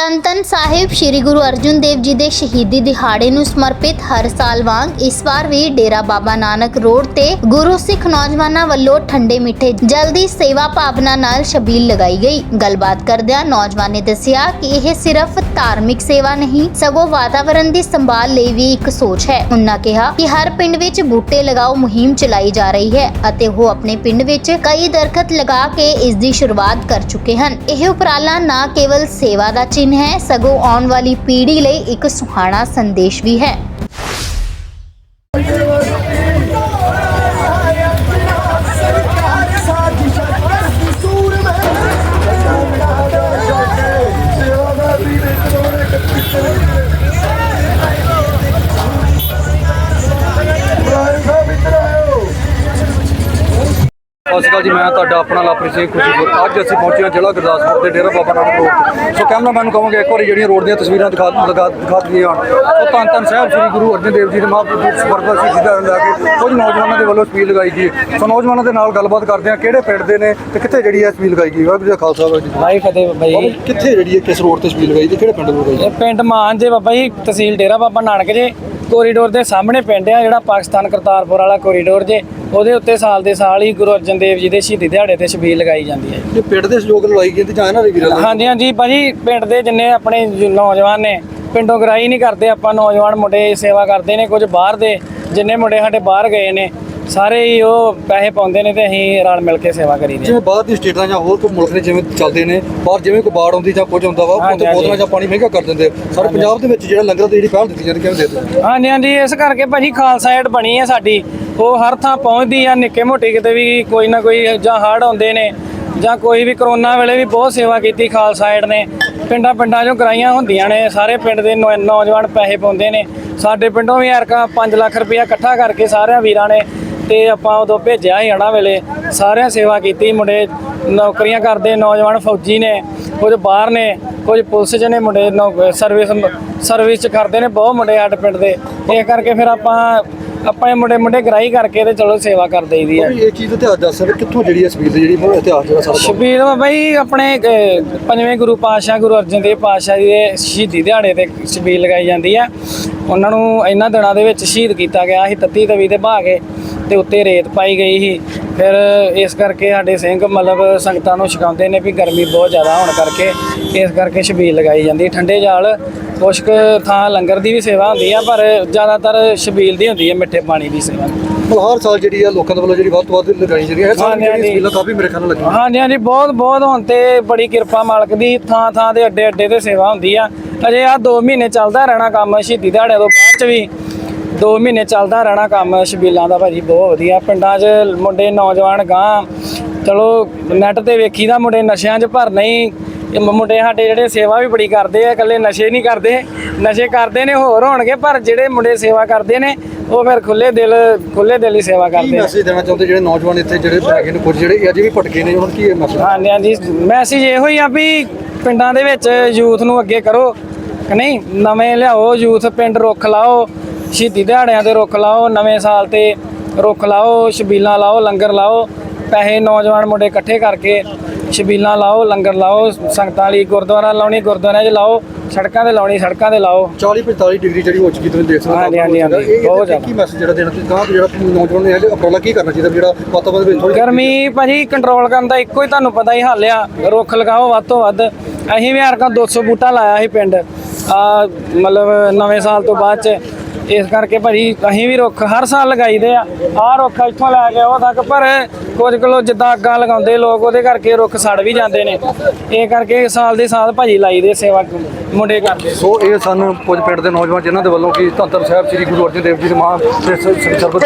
ਤਨਤਨ ਸਾਹਿਬ ਸ੍ਰੀ ਗੁਰੂ ਅਰਜਨ ਦੇਵ ਜੀ ਦੇ ਸ਼ਹੀਦੀ ਦਿਹਾੜੇ ਨੂੰ ਸਮਰਪਿਤ ਹਰ ਸਾਲ ਵਾਂਗ ਇਸ ਵਾਰ ਵੀ ਡੇਰਾ ਬਾਬਾ ਨਾਨਕ ਰੋਡ ਤੇ ਗੁਰੂ ਸਿੱਖ ਨੌਜਵਾਨਾਂ ਵੱਲੋਂ ਠੰਡੇ ਮਿੱਠੇ ਜਲ ਸੇਵਾ ਭਾਵਨਾ ਨਾਲ ਛਬੀਲ ਲਗਾਈ ਗਈ। ਗੱਲਬਾਤ ਕਰਦਿਆਂ ਨੌਜਵਾਨ ਨੇ ਦੱਸਿਆ ਕਿ ਇਹ ਸਿਰਫ ਧਾਰਮਿਕ ਸੇਵਾ ਨਹੀਂ, ਸਗੋਂ ਵਾਤਾਵਰਣ ਦੀ ਸੰਭਾਲ ਲਈ ਵੀ ਇੱਕ ਸੋਚ ਹੈ। ਉਹਨਾਂ ਕਿਹਾ ਕਿ ਹਰ ਪਿੰਡ ਵਿੱਚ ਬੂਟੇ ਲਗਾਓ ਮੁਹਿੰਮ ਚਲਾਈ ਜਾ ਰਹੀ ਹੈ ਅਤੇ ਉਹ ਆਪਣੇ ਪਿੰਡ ਵਿੱਚ ਕਈ ਦਰਖਤ ਲਗਾ ਕੇ ਇਸ ਦੀ ਸ਼ੁਰੂਆਤ ਕਰ ਚੁੱਕੇ ਹਨ। ਇਹ ਉਪਰਾਲਾ ਨਾ ਕੇਵਲ ਸੇਵਾ ਦਾ ਚਿੰਨ੍ਹ ਹੈ। ਸਗੋਂ ਆਉਣ ਵਾਲੀ ਪੀੜ੍ਹੀ ਲਈ ਇੱਕ ਸੁਹਾਣਾ ਸੰਦੇਸ਼ ਵੀ ਹੈ। ਸਤਿ ਸ਼੍ਰੀ ਅਕਾਲ ਜੀ ਮੈਂ ਤੁਹਾਡਾ ਆਪਣਾ ਲਾਪਰੀ ਸਿੰਘ ਖੁਸ਼ੀਪੁਰ। ਅੱਜ ਅਸੀਂ ਪਹੁੰਚੇ ਹਾਂ ਜ਼ਿਲ੍ਹਾ ਗੁਰਦਾਸਪੁਰ ਦੇ ਡੇਰਾ ਬਾਬਾ ਨਾਨਕ ਰੋਡ ਤੇ। ਸੋ ਕੈਮਰਾਮੈਨ ਨੂੰ ਕਹਾਂਗੇ ਇੱਕ ਵਾਰੀ ਜਿਹੜੀਆਂ ਰੋਡ ਦੀਆਂ ਤਸਵੀਰਾਂ ਦਿਖਾ ਲਗਾ ਦਿਖਾ ਦਿੱਤੀਆਂ ਹਨ ਉਹ ਧੰਨ ਧੰਨ ਸਾਹਿਬ ਸ੍ਰੀ ਗੁਰੂ ਅਰਜਨ ਦੇਵ ਜੀ ਦੇ ਮਹਾਂਪੁਰਖ ਸਪਰਦਾ ਸੀ ਜਿਹਦਾ ਲੈ ਕੇ ਕੁਝ ਨੌਜਵਾਨਾਂ ਦੇ ਵੱਲੋਂ ਸਪੀਲ ਲਗਾਈ ਗਈ ਸੋ ਨੌਜਵਾਨਾਂ ਦੇ ਨਾਲ ਗੱਲਬਾਤ ਕਰਦੇ ਹਾਂ ਕਿਹੜੇ ਪਿੰਡ ਦੇ ਨੇ ਤੇ ਕਿੱਥੇ ਜਿਹੜੀ ਹੈ ਸਪੀਲ ਲਗਾਈ ਗਈ ਵਾਹਿਗੁਰੂ ਜੀ ਖਾਲਸਾ ਵਾਹਿਗੁਰੂ ਜੀ ਭਾਈ ਫਤਿਹ। ਜੀ ਕਿੱਥੇ ਜਿਹੜੀ ਹੈ ਕਿਸ ਰੋਡ ਤੇ ਸਪੀਲ ਲਗਾਈ ਤੇ ਕਿਹੜੇ ਪਿੰਡ ਤੋਂ ਲਗਾਈ ਇਹ ਪਿੰਡ ਮਾਨ ਜੇ ਬਾਬਾ ਜੀ ਤਹਿਸੀਲ ਡੇਰਾ ਬਾਬਾ ਨਾਨਕ ਜੇ। ਕੋਰੀਡੋਰ ਦੇ ਸਾਹਮਣੇ ਪਿੰਡ ਆ ਜਿਹੜਾ ਪਾਕਿਸਤਾਨ ਕਰਤਾਰਪੁਰ ਵਾਲਾ ਕੋਰੀਡੋਰ ਜੇ ਉਹਦੇ ਉੱਤੇ ਸਾਲ ਦੇ ਸਾਲ ਹੀ ਗੁਰੂ ਅਰਜਨ ਦੇਵ ਜੀ ਦੇ ਸ਼ਹੀਦੀ ਦਿਹਾੜੇ ਤੇ ਛਬੀਲ ਲਗਾਈ ਜਾਂਦੀ ਹੈ ਇਹ ਪਿੰਡ ਦੇ ਸਹਿਯੋਗ ਨਾਲ ਲਾਈ ਗਈ ਤੇ ਜਾਂ ਇਹਨਾਂ ਦੇ ਵੀਰਾਂ ਹਾਂਜੀ ਹਾਂਜੀ ਭਾਜੀ ਪਿੰਡ ਦੇ ਜਿੰਨੇ ਆਪਣੇ ਨੌਜਵਾਨ ਨੇ ਪਿੰਡੋਂ ਗਰਾਈ ਨਹੀਂ ਕਰਦੇ ਆਪਾਂ ਨੌਜਵਾਨ ਮੁੰਡੇ ਸੇਵਾ ਕਰਦੇ ਨੇ ਕੁਝ ਬਾਹਰ ਦੇ ਜਿੰਨੇ ਮੁੰਡੇ ਸਾਡੇ ਬਾਹਰ ਗਏ ਨੇ ਸਾਰੇ ਹੀ ਉਹ ਪੈਸੇ ਪਾਉਂਦੇ ਨੇ ਤੇ ਅਸੀਂ ਰਲ ਮਿਲ ਕੇ ਸੇਵਾ ਕਰੀਦੀ ਜਿਵੇਂ ਬਾਹਰ ਦੀ ਸਟੇਟਾਂ ਜਾਂ ਹੋਰ ਕੋਈ ਮੁਲਕ ਨੇ ਜਿਵੇਂ ਚੱਲਦੇ ਨੇ ਬਾਹਰ ਜਿਵੇਂ ਕੋਈ ਬਾੜ ਆਉਂਦੀ ਜਾਂ ਕੁਝ ਹੁੰਦਾ ਵਾ ਹਾਂਜੀ, ਉੱਥੇ ਬੋਤਲਾਂ ਜਾਂ ਪਾਣੀ ਮਹਿੰਗਾ ਕਰ ਦਿੰਦੇ। ਸਾਡੇ ਪੰਜਾਬ ਦੇ ਵਿੱਚ ਜਿਹੜਾ ਲੰਗਰ ਦੀ ਜਿਹੜੀ ਪਹਿਲ ਦਿੱਤੀ ਜਾਂਦੀ ਕਿਵੇਂ ਦੇ ਦਿੰਦੇ ਹਾਂਜੀ ਹਾਂਜੀ ਇਸ ਕਰਕੇ ਭਾਜੀ ਖਾਲਸਾ ਏਡ ਬਣੀ ਹੈ ਸਾਡੀ। ਉਹ ਹਰ ਥਾਂ ਪਹੁੰਚਦੀ ਆ ਨਿੱਕੇ ਮੋਟੇ ਕਿਤੇ ਵੀ ਕੋਈ ਨਾ ਕੋਈ ਜਾਂ ਹੜ੍ਹ ਆਉਂਦੇ ਨੇ ਜਾਂ ਕੋਈ ਵੀ ਕਰੋਨਾ ਵੇਲੇ ਵੀ ਬਹੁਤ ਸੇਵਾ ਕੀਤੀ ਖਾਲਸਾ ਏਡ ਨੇ। ਪਿੰਡਾਂ ਪਿੰਡਾਂ 'ਚੋਂ ਕਰਾਈਆਂ ਹੁੰਦੀਆਂ ਨੇ ਸਾਰੇ ਪਿੰਡ ਦੇ ਨੌ- ਨੌਜਵਾਨ ਪੈਸੇ ਪਾਉਂਦੇ ਨੇ। ਸਾਡੇ ਪਿੰਡੋਂ ਵੀ ਯਾਰਕਾ 5 ਲੱਖ ਰੁਪਇਆ ਇਕੱਠਾ ਕਰਕੇ ਸਾਰਿਆਂ ਵੀਰਾਂ ਨੇ ਤੇ ਆਪਾਂ ਉਦੋਂ ਭੇਜਿਆ ਸੀ ਹੜ੍ਹਾਂ ਵੇਲੇ। ਸਾਰਿਆਂ ਸੇਵਾ ਕੀਤੀ ਮੁੰਡੇ ਨੌਕਰੀਆਂ ਕਰਦੇ ਨੌਜਵਾਨ ਫੌਜੀ ਨੇ ਕੁਝ ਬਾਹਰ ਨੇ ਕੁਝ ਪੁਲਿਸ 'ਚ ਨੇ ਮੁੰਡੇ ਸਰਵਿਸ ਸਰਵਿਸ 'ਚ ਕਰਦੇ ਨੇ ਬਹੁਤ ਮੁੰਡੇ ਸਾਡੇ ਪਿੰਡ ਦੇ। ਇਹ ਕਰਕੇ ਫਿਰ ਆਪਾਂ ਆਪਾਂ ਇਹ ਮੁੰਡੇ ਮੁੰਡੇ ਗਰਾਈ ਕਰਕੇ ਤੇ ਚਲੋ ਸੇਵਾ ਕਰ ਦੇਈਦੀ ਆ। ਇਹ ਚੀਜ਼ ਇਤਿਹਾਸ ਦੱਸ ਸਕਦੇ? ਕਿੱਥੋਂ ਜਿਹੜੀ ਹੈ ਸਪੀਡ ਜਿਹੜੀ ਉਹ ਇਤਿਹਾਸ ਜਿਹੜਾ ਸਾਰਾ ਸ਼ਬੀਰ ਬਈ ਆਪਣੇ ਪੰਜਵੇਂ ਗੁਰੂ ਪਾਤਸ਼ਾਹ ਗੁਰੂ ਅਰਜਨ ਦੇਵ ਪਾਤਸ਼ਾਹ ਜੀ ਦੇ ਸ਼ਹੀਦੀ ਦਿਹਾੜੇ ਤੇ ਸ਼ਬੀਰ ਲਗਾਈ ਜਾਂਦੀ ਆ। ਉਹਨਾਂ ਨੂੰ ਇਹਨਾਂ ਦਿਨਾਂ ਦੇ ਵਿੱਚ ਸ਼ਹੀਦ ਕੀਤਾ ਗਿਆ ਸੀ ਤੱਤੀ ਤਵੀ ਤੇ ਕੇ। ਤੇ ਉੱਤੇ ਰੇਤ ਪਾਈ ਗਈ ਸੀ। ਫਿਰ ਇਸ ਕਰਕੇ ਸਾਡੇ ਸਿੰਘ ਮਤਲਬ ਸੰਗਤਾਂ ਨੂੰ ਛਕਾਉਂਦੇ ਨੇ ਵੀ ਗਰਮੀ ਬਹੁਤ ਜ਼ਿਆਦਾ ਹੋਣ ਕਰਕੇ ਇਸ ਕਰਕੇ ਸ਼ਬੀਰ ਲਗਾਈ ਜਾਂਦੀ ਠੰਡੇ ਜਾਲ ਕੁਛ ਥਾਂ ਲੰਗਰ ਦੀ ਵੀ ਸੇਵਾ ਹੁੰਦੀ ਆ ਪਰ ਜ਼ਿਆਦਾਤਰ ਸ਼ਬੀਲ ਦੀ ਹੁੰਦੀ ਹੈ ਮਿੱਠੇ ਪਾਣੀ ਦੀ ਸੇਵਾ। ਹਰ ਸਾਲ ਜਿਹੜੀ ਆ ਲੋਕਾਂ ਦੇ ਵੱਲੋਂ ਜਿਹੜੀ ਵੱਧ ਤੋਂ ਵੱਧ ਲਗਾਈ ਜਾਂਦੀ ਹੈ ਸਾਲ ਜਿਹੜੀ। ਸਪੀਲਾਂ ਕਾਫੀ ਮੇਰੇ ਖਿਆਲ ਨਾਲ ਲੱਗੀਆਂ। ਹਾਂਜੀ ਹਾਂਜੀ ਬਹੁਤ ਬਹੁਤ ਹੁਣ ਤੇ ਬੜੀ ਕਿਰਪਾ ਮਾਲਕ ਦੀ ਥਾਂ ਥਾਂ ਦੇ ਅੱਡੇ ਅੱਡੇ ਤੇ ਸੇਵਾ ਹੁੰਦੀ ਆ। ਅਜੇ ਆ 2 ਮਹੀਨੇ ਚੱਲਦਾ ਰਹਿਣਾ ਕੰਮ ਸ਼ਹੀਦੀ ਦਿਹਾੜੇ ਤੋਂ ਬਾਅਦ ਚ ਵੀ। 2 ਮਹੀਨੇ ਚੱਲਦਾ ਰਹਿਣਾ ਕੰਮ ਸ਼ਬੀਲਾਂ ਦਾ ਭਾਜੀ ਬਹੁਤ ਵਧੀਆ। ਪਿੰਡਾਂ 'ਚ ਮੁੰਡੇ ਨੌਜਵਾਨ ਗਾਂ ਚਲੋ ਨੈਟ ਤੇ ਵੇਖੀਦਾ ਮੁੰਡੇ ਨਸ਼ਿਆਂ 'ਚ ਭਰ ਨਹੀਂ ਮੁੰਡੇ ਸਾਡੇ ਜਿਹੜੇ ਸੇਵਾ ਵੀ ਬੜੀ ਕਰਦੇ ਆ ਇਕੱਲੇ ਨਸ਼ੇ ਨਹੀਂ ਕਰਦੇ। ਨਸ਼ੇ ਕਰਦੇ ਨੇ ਹੋਰ ਹੋਣਗੇ ਪਰ ਜਿਹੜੇ ਮੁੰਡੇ ਸੇਵਾ ਕਰਦੇ ਨੇ ਉਹ ਫਿਰ ਖੁੱਲੇ ਦਿਲ ਖੁੱਲੇ ਦਿਲ ਹੀ ਸੇਵਾ ਕਰਦੇ ਨੇ ਮੈਸੇਜ ਦੇਣਾ ਚਾਹੁੰਦੇ ਜਿਹੜੇ ਨੌਜਵਾਨ ਇੱਥੇ ਜਿਹੜੇ ਹੈਗੇ ਨੇ ਕੁਝ ਜਿਹੜੇ ਅਜੇ ਵੀ ਭਟਕੇ ਨੇ ਨੂੰ ਕੀ ਮੈਸੇਜ ਹਾਂਜੀ ਹਾਂਜੀ ਮੈਸੇਜ ਇਹੋ ਹੀ ਆ ਵੀ ਪਿੰਡਾਂ ਦੇ ਵਿੱਚ ਯੂਥ ਨੂੰ ਅੱਗੇ ਕਰੋ। ਕਿ ਨਹੀਂ ਨਵੇਂ ਲਿਆਓ ਯੂਥ ਪਿੰਡ ਰੁੱਖ ਲਾਓ ਸ਼ਹੀਦੀ ਦਿਹਾੜਿਆਂ ਤੇ ਰੁੱਖ ਲਾਓ ਨਵੇਂ ਸਾਲ ਤੇ ਰੁੱਖ ਲਾਓ ਛਬੀਲਾਂ ਲਾਓ ਲੰਗਰ ਲਾਓ ਪੈਸੇ ਨੌਜਵਾਨ ਮੁੰਡੇ ਇਕੱਠੇ ਕਰਕੇ ਛਬੀਲਾਂ ਲਾਓ ਲੰਗਰ ਲਾਓ ਸੰਗਤਾਂ ਲਈ ਗੁਰਦੁਆਰਾ ਲਾਉਣੀ ਗੁਰਦੁਆਰਿਆਂ 'ਚ ਲਾਓ ਸੜਕਾਂ ਤੇ ਲਾਉਣੀ ਸੜਕਾਂ ਤੇ ਲਾਓ। 40 45 ਡਿਗਰੀ ਜਿਹੜੀ ਹੋ ਚੁੱਕੀ ਤੁਸੀਂ ਦੇਖ ਸਕਦੇ ਹੋ ਹਾਂਜੀ, ਹਾਂਜੀ, ਹਾਂਜੀ, ਬਹੁਤ ਜ਼ਿਆਦਾ। ਕੀ ਮੈਸੇਜ ਜਿਹੜਾ ਦੇਣਾ ਤੁਸੀਂ? ਕਹਾਂ ਜਿਹੜਾ ਨੌਜਵਾਨ ਨੇ ਇਹ ਅਪਰੋਲਾ ਕੀ ਕਰਨਾ ਚਾਹੀਦਾ? ਜਿਹੜਾ ਵਾਤਾਵਰਨ ਵਿੱਚ ਥੋੜੀ ਗਰਮੀ ਭਾਜੀ ਕੰਟਰੋਲ ਕਰਨ ਦਾ ਇੱਕੋ ਹੀ ਤੁਹਾਨੂੰ ਪਤਾ ਹੀ ਹੱਲ ਆ। ਰੁੱਖ ਲਗਾਓ ਵੱਧ ਤੋਂ ਵੱਧ। ਅਸੀਂ ਵੀ ਹਰਕਾ 200 ਬੂਟਾ ਲਾਇਆ ਸੀ ਪਿੰਡ। ਆ ਮਤਲਬ ਨਵੇਂ ਸਾਲ ਤੋਂ ਬਾਅਦ ਚ ਇਸ ਕਰਕੇ ਭਾਜੀ ਅਸੀਂ ਵੀ ਰੁੱਖ ਹਰ ਸਾਲ ਲਗਾਈਦੇ ਆ। ਆਹ ਰੁੱਖ ਇੱਥੋਂ ਲੈ ਕੇ ਉਹ ਤੱਕ ਪਰ ਕੁਝ ਕਿਲੋ ਜਿੱਦਾਂ ਅੱਗਾਂ ਲਗਾਉਂਦੇ ਲੋਕ ਉਹਦੇ ਕਰਕੇ ਰੁੱਖ ਸੜ ਵੀ ਜਾਂਦੇ ਨੇ। ਇਹ ਕਰਕੇ ਸਾਲ ਦੇ ਸਾਲ ਭਾਜੀ ਲਾਈਦੇ ਸੇਵਾ ਮੁੰਡੇ ਕਰਦੇ। ਸੋ ਇਹ ਸਨ ਕੁਝ ਪਿੰਡ ਦੇ ਨੌਜਵਾਨ ਜਿਨ੍ਹਾਂ ਦੇ ਵੱਲੋਂ ਕਿ ਧੰਨ ਸਾਹਿਬ ਸ੍ਰੀ ਗੁਰੂ ਅਰਜਨ ਦੇਵ ਜੀ ਦੇ ਸ੍ਰੀ ਸਰਬਤ